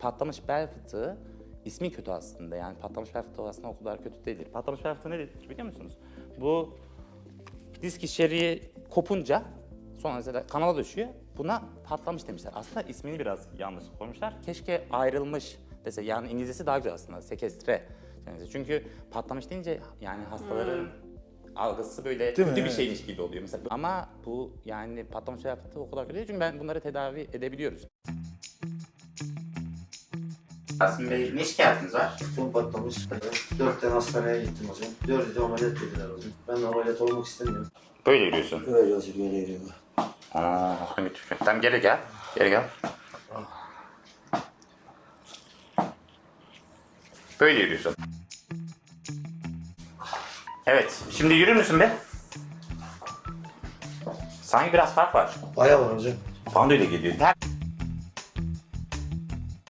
patlamış bel fıtığı ismi kötü aslında. Yani patlamış bel fıtığı aslında o kadar kötü değildir. Patlamış bel fıtığı nedir biliyor musunuz? Bu disk içeriği kopunca sonra mesela kanala düşüyor. Buna patlamış demişler. Aslında ismini biraz yanlış koymuşlar. Keşke ayrılmış dese. Yani İngilizcesi daha güzel aslında. Sekestre. Yani çünkü patlamış deyince yani hastaların algısı böyle Değil mi? kötü bir Evet. şeymiş gibi oluyor. Mesela ama bu yani patlamış bel fıtığı o kadar kötü değil. Çünkü ben bunları tedavi edebiliyoruz. Aslında Bey ne şikayetiniz var? Fıtığım patlamış. Dört tane hastaneye gittim hocam. Dördü de ameliyat dediler hocam. Ben ameliyat olmak istemiyorum. Böyle yürüyorsun. Böyle hocam böyle yürüyorum. Aa, evet. Tamam geri gel. Geri gel. Böyle yürüyorsun. Evet. Şimdi yürür müsün be? Sanki biraz fark var. Bayağı var hocam. Öyle geliyor. Ter